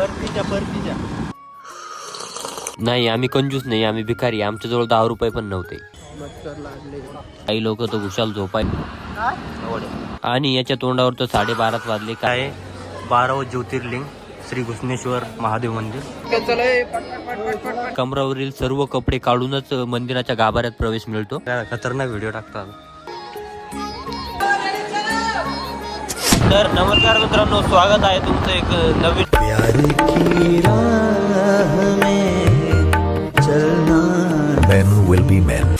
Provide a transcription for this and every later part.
परतीच्या परतीच्या. नाही आम्ही कंजूस नाही आम्ही भिकारी आमच्याजवळ दहा रुपये पण नव्हते. मच्छर लागले. काही लोक तर खुशाल झोपाय आणि याच्या तोंडावर तर साडेबाराच वाजले. काय? बारावं ज्योतिर्लिंग श्री घुसनेश्वर महादेव मंदिर. कमरावरील सर्व कपडे काढूनच मंदिराच्या गाभाऱ्यात प्रवेश मिळतो. खतरनाक व्हिडिओ टाकतात तर नमस्कार मित्रांनो स्वागत आहे तुमचं एक नवीन प्यार की राह में चलना। Men will be men.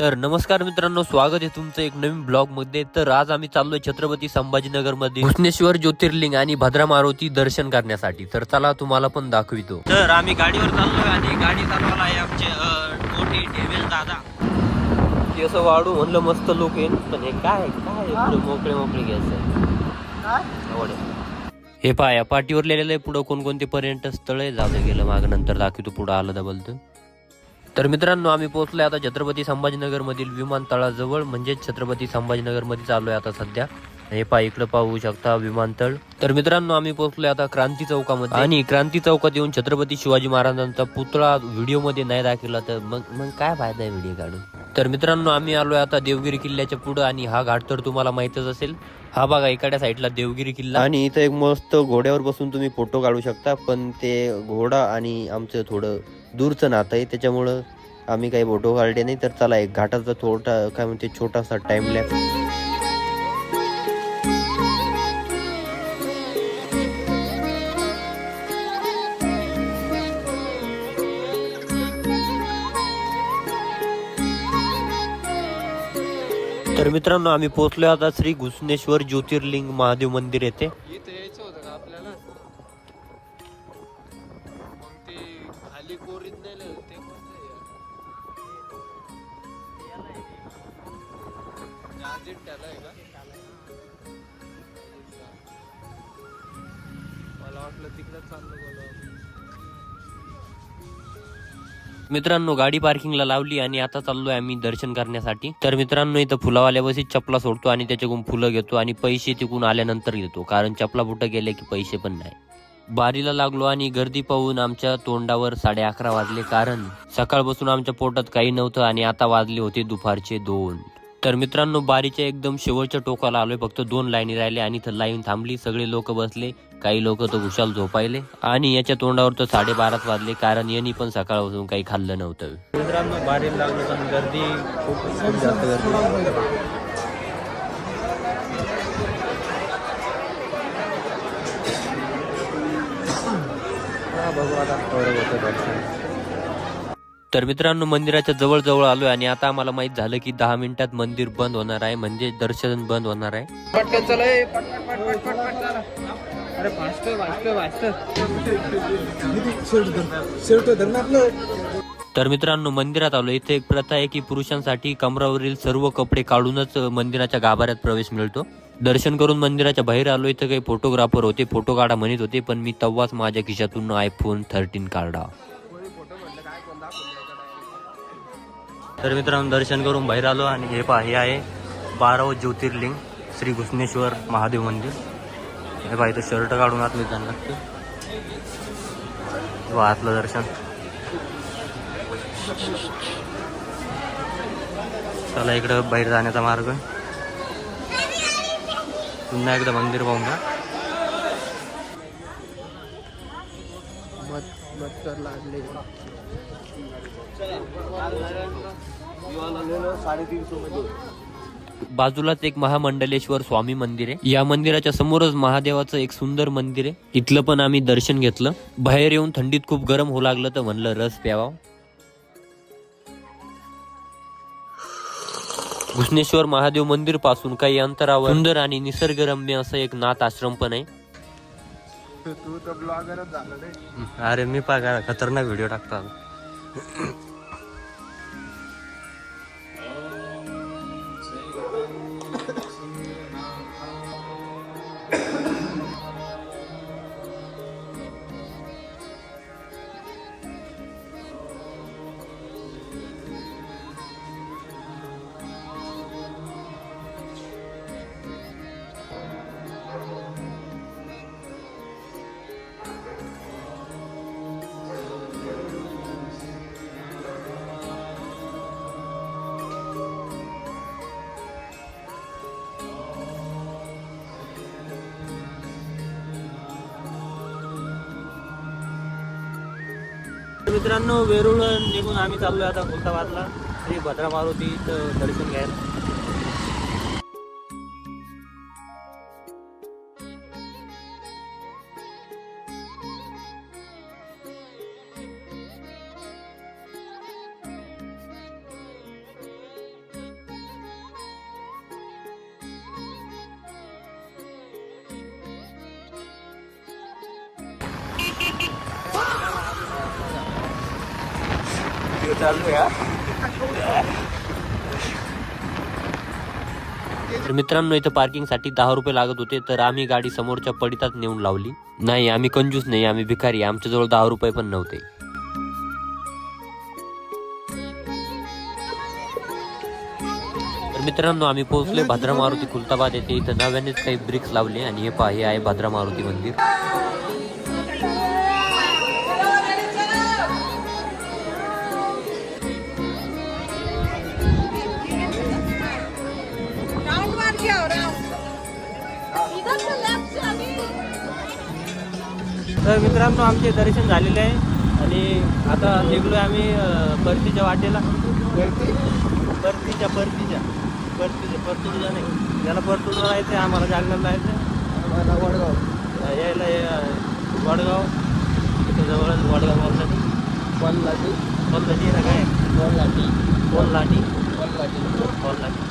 तर नमस्कार मित्रांनो स्वागत आहे तुमचं एक नवीन ब्लॉगमध्ये तर आज आम्ही चाललोय छत्रपती संभाजीनगरमध्ये घुसनेश्वर ज्योतिर्लिंग आणि भद्रा मारुती दर्शन करण्यासाठी. तर चला तुम्हाला पण दाखवितो. तर आम्ही गाडीवर चाललोय आणि गाडी चालवायला आहे आमचे मोठे दादा. ते असं वाढू म्हणलं मस्त लोक येईल पण हे काय काय एवढं मोकळे मोकळे घ्यायचं आवड आहे. हे पहा या पाठीवर लिहिलेलं आहे पुढं कोणकोणते पर्यटन स्थळ आहे जाऊ दे गेलं मागं नंतर दाखवतो पुढं आलं डबल तर तर मित्रांनो आम्ही पोहोचलोय आता छत्रपती संभाजीनगर मधील विमानतळाजवळ. म्हणजेच छत्रपती संभाजीनगरमध्ये चाललोय आता सध्या. हे पहा इकडे पाहू शकता विमानतळ. तर मित्रांनो आम्ही पोहोचलोय आता क्रांती चौकामध्ये. आणि क्रांती चौकात येऊन छत्रपती शिवाजी महाराजांचा पुतळा व्हिडिओमध्ये नाही दाखवला तर मग मग काय फायदा आहे व्हिडिओ काढून? तर मित्रांनो आम्ही आलोय आता देवगिरी किल्ल्याच्या पुढे आणि हा घाट तर तुम्हाला माहितच असेल. हा बघा इकडच्या साईडला देवगिरी किल्ला. आणि इथं एक मस्त घोड्यावर बसून तुम्ही फोटो काढू शकता पण ते घोडा आणि आमचं थोडं दूरचं नातं आहे त्याच्यामुळं आम्ही काही फोटो काढले नाही. तर चला एक घाटाचा थोडा काय म्हणते छोटासा टाइम लॅप तर मित्रांनो आम्ही पोहोचलो आता श्री घुसनेश्वर ज्योतिर्लिंग महादेव मंदिर येथे. इथं यायचं होतं का मित्रांनो गाडी पार्किंगला लावली आणि आता चाललोय आम्ही दर्शन करण्यासाठी. तर मित्रांनो इथं फुलावाल्या बसीत चपला सोडतो आणि त्याच्याकडून फुलं घेतो आणि पैसे तिकून आल्यानंतर घेतो. कारण चपला बुटं गेले की पैसे पण नाही. बारीला लागलो आणि गर्दी पाहून आमच्या तोंडावर साडे अकरा वाजले. कारण सकाळपासून आमच्या पोटात काही नव्हतं आणि आता वाजले होते दुपारचे दोन. तर मित्रांनो बारीच्या एकदम शेवटच्या टोकाला आलोय. फक्त दोन लाईनी राहिले आणि इथं लाईन थांबली. सगळे लोक बसले. काही लोक तर खुशाल झोपायले आणि याच्या तोंडावर तर साडेबाराच वाजले कारण यांनी पण सकाळपासून काही खाल्लं नव्हतं. मित्रांनो बारीला लागलो पण गर्दी खूप खूप जास्त गर्दी. तर मित्रांनो मंदिराच्या जवळ जवळ आलोय आणि आता आम्हाला माहीत झालं की दहा मिनिटात मंदिर बंद होणार आहे म्हणजे दर्शन बंद होणार आहे. अरे फास्ट फास्ट फास्ट तर मित्रांनो मंदिरात आलो. इथे एक प्रथा आहे की पुरुषांसाठी कमरावरील सर्व कपडे काढूनच मंदिराच्या गाभाऱ्यात प्रवेश मिळतो. दर्शन करून मंदिराच्या बाहेर आलो. इथं काही फोटोग्राफर होते फोटो काढा म्हणत होते पण मी तेव्हाच माझ्या खिशातून आयफोन थर्टीन काढला. तर मित्रांनो दर्शन करून बाहेर आलो आणि हे पहा हे आहे बारावं ज्योतिर्लिंग श्री घुसनेश्वर महादेव मंदिर. हे पहा इथं शर्ट काढून आत मी जाणं लागतं. हे पहा आतलं दर्शन. चला इकडं बाहेर जाण्याचा मार्ग. पुन्हा एकदा मंदिर पाहून घ्या. मच्छर लागले. बाजूलाच एक महामंडलेश्वर स्वामी मंदिर आहे. या मंदिराच्या समोरच महादेवाचं एक सुंदर मंदिर आहे. इथलं पण आम्ही दर्शन घेतलं. बाहेर येऊन थंडीत खूप गरम होऊ लागलं तर म्हणलं रस प्यावा. घुसनेश्वर महादेव मंदिरपासून काही अंतरावर सुंदर आणि निसर्गरम्य असं एक नाथ आश्रम पण आहे. तू तर ब्लॉगरच झालं अरे मी पागा खतरनाक व्हिडिओ टाकतात मित्रांनो वेरूळ निघून आम्ही चाललो आहे आता खुलताबादला श्री भद्रा मारुतीचं दर्शन घ्यायला. तर मित्रांनो इथं पार्किंगसाठी दहा रुपये लागत होते तर आम्ही गाडी समोरच्या पडितात नेऊन लावली. नाही आम्ही कंजूस नाही आम्ही भिकारी आमच्याजवळ दहा रुपये पण नव्हते. तर मित्रांनो आम्ही पोहोचले भद्रा मारुती खुलताबाद येथे इथं नव्यानेच काही ब्रिक्स लावले आणि हे पहा हे आहे भद्रा मारुती मंदिर. तर मित्रांनो आमचे दर्शन झालेले आहे. आणि आता निघलोय आम्ही अं, परतीच्या वाटेला. परतीच्या परतीच्या. परतीच्या परतूरला नाही. त्याला परतूरला जायचं आहे आम्हाला जालन्याला जायचं आहे. वडगाव. यायला वडगाव. इथं जवळच वडगाव बोलसाठी कोण लाटी कोण लाटी ना काय? कोण लाटी कोण लाटी कोण लाटी कोण लाटी